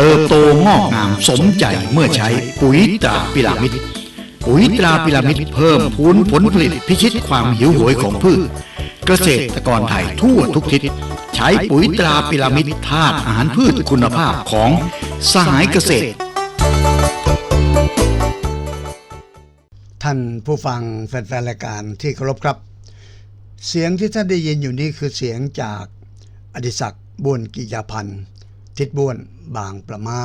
เติบโตงอกงามสมใจเมื่อใช้ปุ๋ยตราพิรามิดปุ๋ยตราพิรามิดเพิ่มพูนผลผลิตพิชิตความหิวโหยของพืช เกษตรกรไทยทั่วทุกทิศใช้ปุ๋ยตราพิรามิดธาตุอาหารพืชคุณภาพของสหายเกษตร ท่านผู้ฟังแฟนๆรายการที่เคารพครับ เสียงที่ท่านได้ยินอยู่นี้คือเสียงจากอดิศักดิ์บุญกิยาพันธ์ ทิดบ้วนบางประมา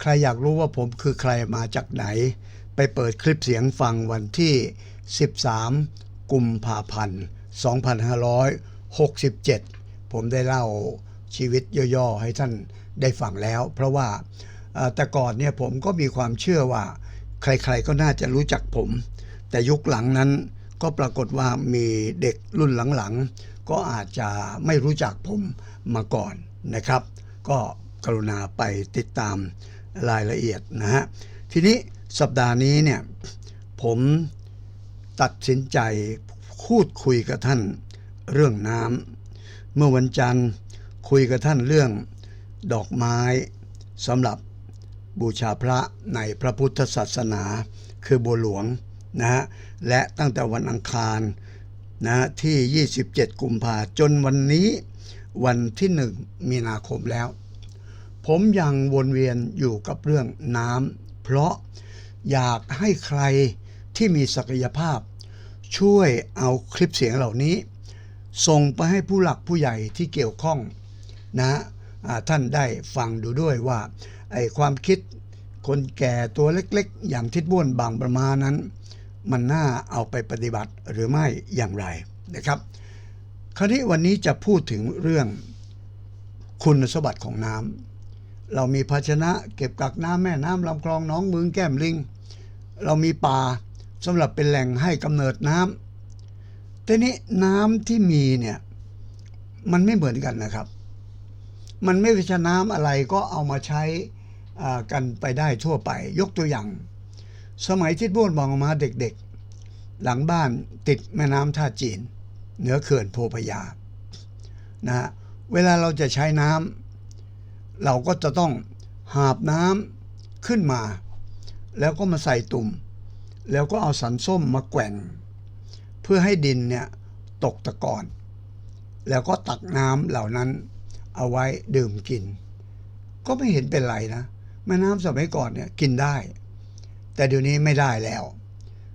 ใครอยากรู้ว่าผมคือใครมาจากไหน ไปเปิดคลิปเสียงฟังวันที่ 13 กุมภาพันธ์ 2567 ผมได้เล่าชีวิตย่อๆ ให้ท่านได้ฟังแล้ว เพราะว่าแต่ก่อนเนี่ยผมก็มีความเชื่อว่า ใครๆก็น่าจะรู้จักผม แต่ยุคหลังนั้นก็ปรากฏว่ามีเด็กรุ่นหลังๆ ก็อาจจะไม่รู้จักผมมาก่อนนะครับ ก็กรุณาไปติดตามรายละเอียดนะฮะทีนี้สัปดาห์นี้เนี่ยผมตัดสินใจพูดคุยกับท่านเรื่องน้ำเมื่อวันจันทร์คุยกับท่านเรื่องดอกไม้สำหรับบูชาพระในพระพุทธศาสนา คือบัวหลวงนะฮะและตั้งแต่วันอังคารนะที่ 27 กุมภาจนวันนี้ วันที่1มีนาคมแล้ว ผมยังวนเวียนอยู่กับเรื่องน้ำเพราะอยากให้ใครที่มีศักยภาพ ช่วยเอาคลิปเสียงเหล่านี้ ส่งไปให้ผู้หลักผู้ใหญ่ที่เกี่ยวข้องนะท่านได้ฟังดูด้วยว่าไอความคิดคนแก่ตัวเล็กๆ อย่างทิดบ้วนบางประมาณนั้น มันน่าเอาไปปฏิบัติหรือไม่อย่างไรนะครับ คราวนี้วันนี้จะพูดถึงเรื่องคุณสมบัติของน้ำเรามีภาชนะเก็บกักน้ำแม่น้ำลำคลองน้องมึงแก้มลิง เรามีป่าสำหรับเป็นแหล่งให้กำเนิดน้ำแต่นี้น้ำที่มีเนี่ยมันไม่เหมือนกันนะครับ มันไม่ใช่น้ำอะไรก็เอามาใช้กันไปได้ทั่วไป ยกตัวอย่าง สมัยที่บ้วนบองออกมาเด็กๆ หลังบ้านติดแม่น้ำท่าจีน เหนือเขื่อนโพพยานะเวลาเราจะใช้น้ำเราก็จะต้องหาบน้ำขึ้นมา แล้วก็มาใส่ตุ่ม แล้วก็เอาสันส้มมาแกว่ง เพื่อให้ดินเนี่ยตกตะกอน แล้วก็ตักน้ำเหล่านั้นเอาไว้ดื่มกิน ก็ไม่เห็นเป็นไรนะแม่น้ำสมัยก่อนเนี่ยกินได้ แต่เดี๋ยวนี้ไม่ได้แล้ว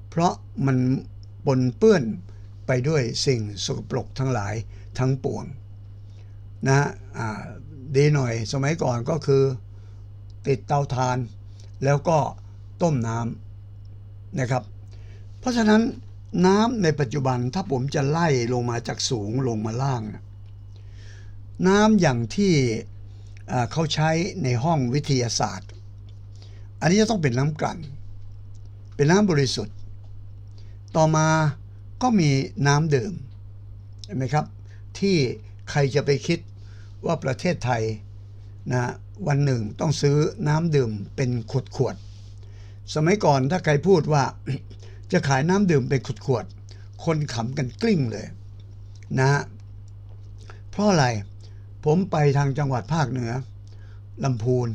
เพราะมันปนเปื้อน ไปด้วยสิ่งสกปรกทั้งหลายทั้งปวงนะอ่าดีหน่อยสมัยก่อนก็คือติดเตาถ่าน แล้วก็ต้มน้ำนะครับ เพราะฉะนั้นน้ำในปัจจุบันถ้าผมจะไล่ลงมาจากสูงลงมาล่างนะน้ำอย่างที่เขาใช้ในห้องวิทยาศาสตร์ อันนี้จะต้องเป็นน้ำกลั่น เป็นน้ำบริสุทธิ์ ต่อมา ก็มีน้ำดื่มเห็นไหมครับ ที่ใครจะไปคิดว่าประเทศไทยนะวันหนึ่งต้องซื้อน้ำดื่มเป็นขวดๆสมัยก่อนถ้าใครพูดว่าจะขายน้ำดื่มเป็นขวดๆคนขำกันกลิ้งเลยนะฮะเพราะอะไรผมไปทางจังหวัดภาคเหนือลำพูน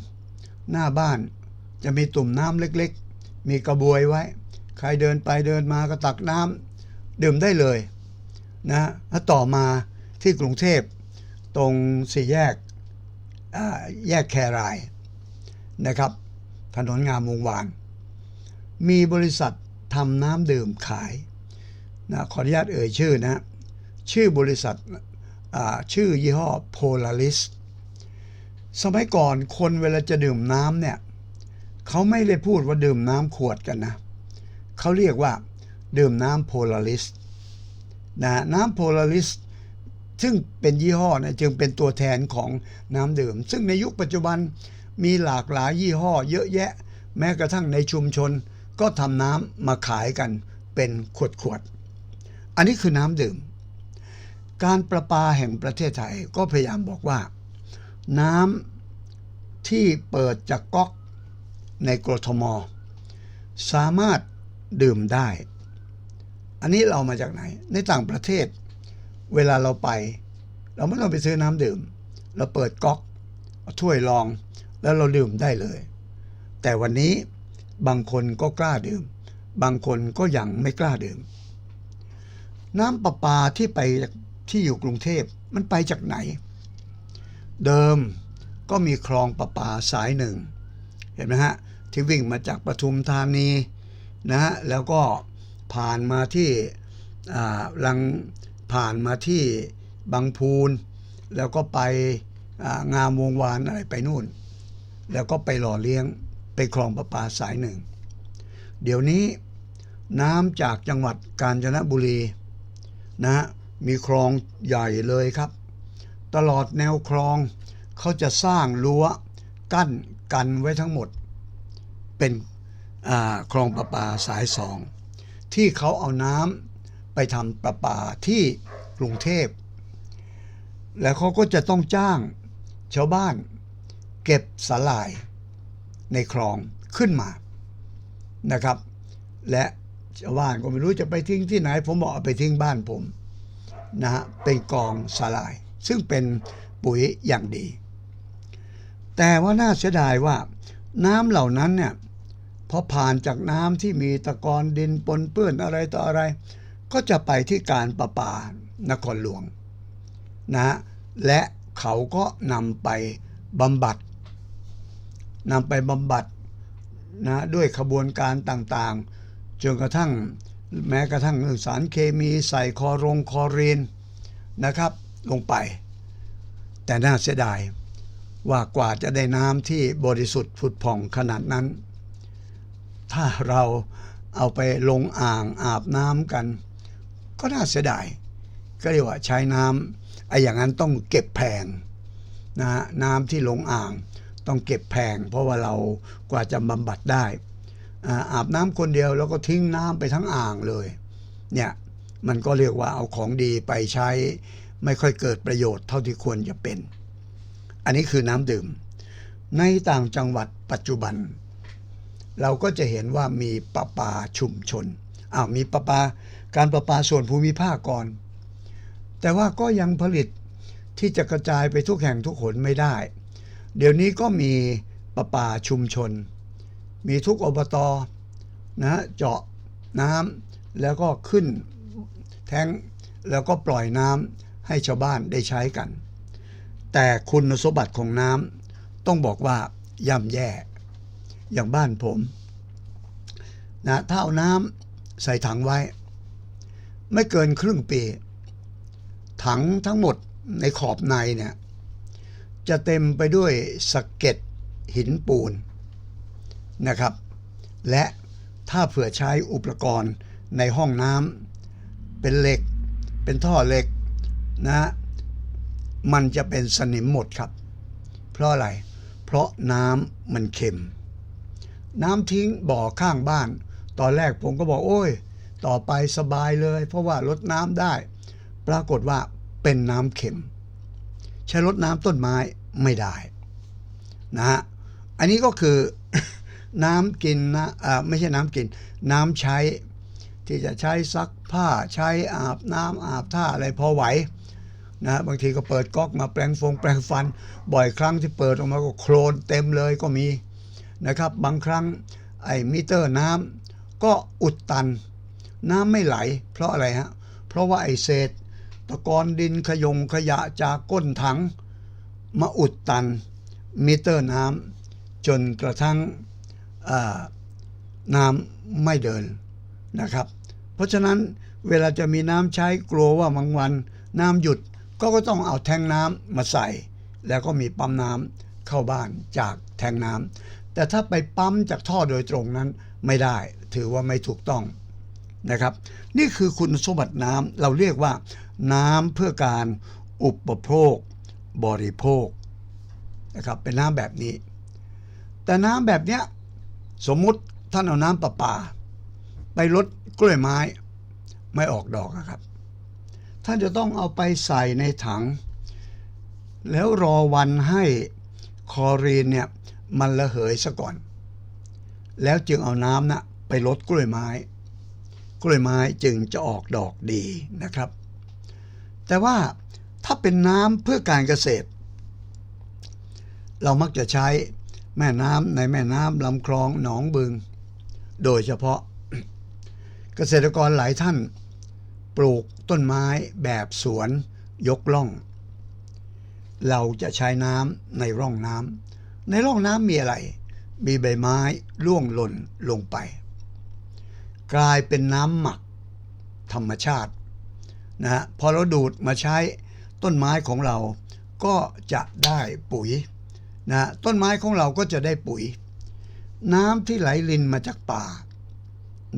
หน้าบ้านจะมีตุ่มน้ำเล็กๆ มีกระบวยไว้ ใครเดินไปเดินมาก็ตักน้ำ ดื่มได้เลยนะแล้วต่อมาที่กรุงเทพตรงสี่แยกแยกแครายนะครับ ถนนงามวงวาน มีบริษัททำน้ำดื่มขายนะขออนุญาตเอ่ยชื่อนะ ชื่อบริษัทชื่อยี่ห้อ Polaris สมัยก่อนคนเวลาจะดื่มน้ำเนี่ยเขาไม่ได้พูดว่าดื่มน้ำขวดกันนะ เขาเรียกว่า ดื่มน้ำ Polaris นะน้ำ Polaris ซึ่งเป็นยี่ห้อนะจึงเป็นตัวแทนของน้ำดื่ม ซึ่งในยุคปัจจุบันมีหลากหลายยี่ห้อ เยอะแยะ แม้กระทั่งในชุมชน ก็ทำน้ำมาขายกันเป็นขวดๆอันนี้คือน้ำดื่ม การประปาแห่งประเทศไทยก็พยายามบอกว่า น้ำที่เปิดจากก๊อกในกรทม สามารถดื่มได้ อันนี้เรามาจากไหน ในต่างประเทศ เวลาเราไป เราไม่ต้องไปซื้อน้ำดื่ม เราเปิดก๊อกเอาถ้วยรอง แล้วเราดื่มได้เลย แต่วันนี้บางคนก็กล้าดื่ม บางคนก็ยังไม่กล้าดื่ม น้ำประปาที่ไปที่อยู่กรุงเทพมันไปจากไหน เดิมก็มีคลองประปาสายหนึ่ง เห็นไหมฮะ ที่วิ่งมาจากปทุมธานีนะฮะแล้วก็ ผ่านมาที่ลังผ่านมาที่บางพูน แล้วก็ไปงามวงวานอะไรไปนู่น แล้วก็ไปหล่อเลี้ยงไปคลองประปาสายหนึ่ง เดี๋ยวนี้น้ำจากจังหวัดกาญจนบุรีนะฮะมีคลองใหญ่เลยครับ ตลอดแนวคลองเขาจะสร้างรั้วกั้นกันไว้ทั้งหมด เป็นคลองประปาสายสอง ที่เขาเอาน้ำไปทำประปาที่กรุงเทพ แล้วเขาก็จะต้องจ้างชาวบ้าน เก็บสาหร่ายในคลองขึ้นมานะครับ และชาวบ้านก็ไม่รู้จะไปทิ้งที่ไหน ผมบอกเอาไปทิ้งบ้านผมนะฮะเป็นกองสาหร่าย ซึ่งเป็นปุ๋ยอย่างดี แต่ว่าน่าเสียดายว่าน้ำเหล่านั้นเนี่ย พอผ่านจากน้ำที่มีตะกอนดินปนเปื้อนอะไรต่ออะไร ก็จะไปที่การประปานครหลวงนะฮะและเขาก็นำไปบำบัดนำไปบำบัดนะด้วยขบวนการต่างๆจนกระทั่งแม้กระทั่งสารเคมีใส่คอรงคอรีนนะครับ ลงไป แต่น่าเสียดายว่ากว่าจะได้น้ำที่บริสุทธิ์ผุดผ่องขนาดนั้น ถ้าเราเอาไปลงอ่างอาบน้ำกัน ก็น่าเสียดายก็เรียกว่าใช้น้ำไอ้อย่างนั้นต้องเก็บแพงนะฮะน้ำที่ลงอ่างต้องเก็บแพง เพราะว่าเรากว่าจะบำบัดได้ อาบน้ำคนเดียวแล้วก็ทิ้งน้ำไปทั้งอ่างเลยเนี่ยมันก็เรียกว่าเอาของดีไปใช้ไม่ค่อยเกิดประโยชน์เท่าที่ควรจะเป็น อันนี้คือน้ำดื่ม ในต่างจังหวัดปัจจุบัน เราก็จะเห็นว่ามีประปาชุมชนอ้าวมีประปาการประปาส่วนภูมิภาคก่อน แต่ว่าก็ยังผลิตที่จะกระจายไปทุกแห่งทุกหนไม่ได้ เดี๋ยวนี้ก็มีประปาชุมชน มีทุกอบตนะเจาะน้ำแล้วก็ขึ้นแทงแล้วก็ปล่อยน้ำให้ชาวบ้านได้ใช้กัน แต่คุณสมบัติของน้ำต้องบอกว่าย่ำแย่ อย่างบ้านผมนะถ้าเอาน้ำใส่ถังไว้ ไม่เกินครึ่งปี ถังทั้งหมดในขอบในเนี่ย จะเต็มไปด้วยสะเก็ดหินปูนนะครับ และถ้าเผื่อใช้อุปกรณ์ในห้องน้ำเป็นเหล็ก เป็นท่อเหล็กนะมันจะเป็นสนิมหมดครับ เพราะอะไร เพราะน้ำมันเค็ม น้ำทิ้งบ่อข้างบ้าน ตอนแรกผมก็บอกโอ้ย ต่อไปสบายเลย เพราะว่าลดน้ำได้ ปรากฏว่าเป็นน้ำเค็ม ใช้ลดน้ำต้นไม้ไม่ได้นะฮะอันนี้ก็คือน้ำกินนะอ่าไม่ใช่น้ำกิน น้ำใช้ที่จะใช้ซักผ้าใช้อาบน้ำอาบท่าอะไรพอไหวนะบางทีก็เปิดก๊อกมาแปรงฟงแปรงฟัน บ่อยครั้งที่เปิดออกมาก็โคลนเต็มเลยก็มี นะครับ บางครั้งไอ้มิเตอร์น้ำก็อุดตัน น้ำไม่ไหล เพราะอะไรฮะ เพราะว่าไอ้เศษ ตะกอนดินขยงขยะจากก้นถัง มาอุดตันมิเตอร์น้ำจนกระทั่งน้ำไม่เดินนะครับ เพราะฉะนั้นเวลาจะมีน้ำใช้กลัวว่าบางวัน น้ำหยุดก็ก็ต้องเอาแทงน้ำมาใส่ แล้วก็มีปั๊มน้ำเข้าบ้านจากแทงน้ำ แต่ถ้าไปปั๊มจากท่อโดยตรงนั้นไม่ได้ ถือว่าไม่ถูกต้องนะครับ นี่คือคุณสมบัติน้ำเราเรียกว่า น้ำเพื่อการอุปโภค บริโภคนะครับเป็นน้ำแบบนี้ แต่น้ำแบบเนี้ยสมมุติท่านเอาน้ำประปา ไปลดกล้วยไม้ไม่ออกดอกอะครับ ท่านจะต้องเอาไปใส่ในถัง แล้วรอวันให้คอรีนเนี่ย มันระเหยซะก่อน แล้วจึงเอาน้ำนะไปลดกล้วยไม้ กล้วยไม้จึงจะออกดอกดีนะครับ แต่ว่าถ้าเป็นน้ำเพื่อการเกษตร เรามักจะใช้แม่น้ำในแม่น้ำลำคลองหนองบึง โดยเฉพาะเกษตรกรหลายท่าน ปลูกต้นไม้แบบสวนยกล่อง เราจะใช้น้ำในร่องน้ำ ในร่องน้ำมีอะไร มีใบไม้ร่วงหล่นลงไป กลายเป็นน้ำหมักธรรมชาตินะฮะพอเราดูดมาใช้ต้นไม้ของเราก็จะได้ปุ๋ยนะต้นไม้ของเราก็จะได้ปุ๋ย น้ำที่ไหลลินมาจากป่า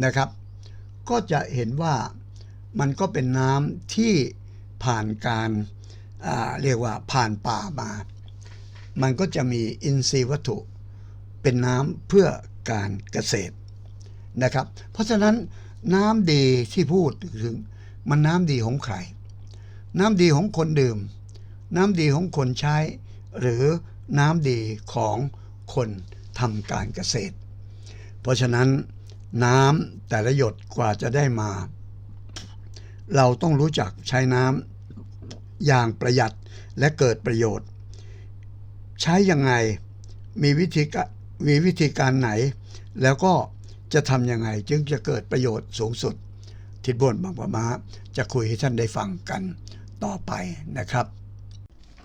นะครับ ก็จะเห็นว่ามันก็เป็นน้ำที่ผ่านการเรียกว่าผ่านป่ามา มันก็จะมีอินทรีย์วัตถุ เป็นน้ำเพื่อการเกษตรนะครับ เพราะฉะนั้นน้ำดีที่พูดถึงมันน้ำดีของใคร น้ำดีของคนดื่ม น้ำดีของคนใช้ หรือน้ำดีของคนทำการเกษตร เพราะฉะนั้นน้ำแต่ละหยดกว่าจะได้มา เราต้องรู้จักใช้น้ำอย่างประหยัดและเกิดประโยชน์ ใช้ยังไงมีวิธีกะมีวิธีการไหน แล้วก็จะทำยังไง จึงจะเกิดประโยชน์สูงสุด ทิดบนบางประมาจะคุยให้ท่านได้ฟังกันต่อไปนะครับ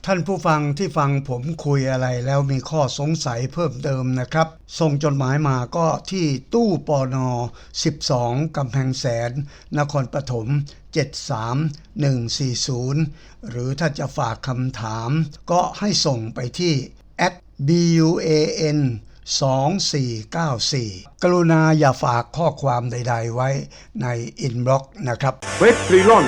ท่านผู้ฟังที่ฟังผมคุยอะไรแล้วมีข้อสงสัยเพิ่มเติมนะครับ ส่งจดหมายมาก็ที่ตู้ปอนอ12 กำแพงแสน นครปฐม73140 หรือถ้าจะฝากคำถาม ก็ให้ส่งไปที่ at buan 2494 กรุณาอย่าฝากข้อความใด ๆ ไว้ในอินบ็อกซ์นะครับ เวทรีลอน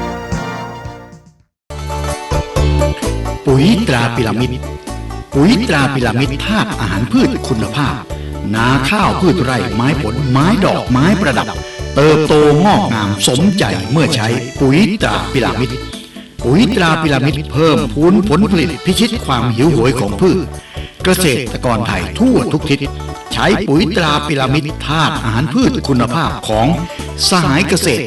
ปุ๋ยตราพิรามิดปุ๋ยตราพิรามิดธาตุอาหารพืชคุณภาพ นาข้าวพืชไร่ไม้ผลไม้ดอกไม้ประดับ เติบโตงอกงามสมใจเมื่อใช้ปุ๋ยตราพิรามิดปุ๋ยตราพิรามิดเพิ่มพูนผลผลิตพิชิตความหิวโหยของพืช เกษตรกรไทยทั่วทุกทิศ ใช้ปุ๋ยตราพิรามิดธาตุอาหารพืชคุณภาพของสหายเกษตร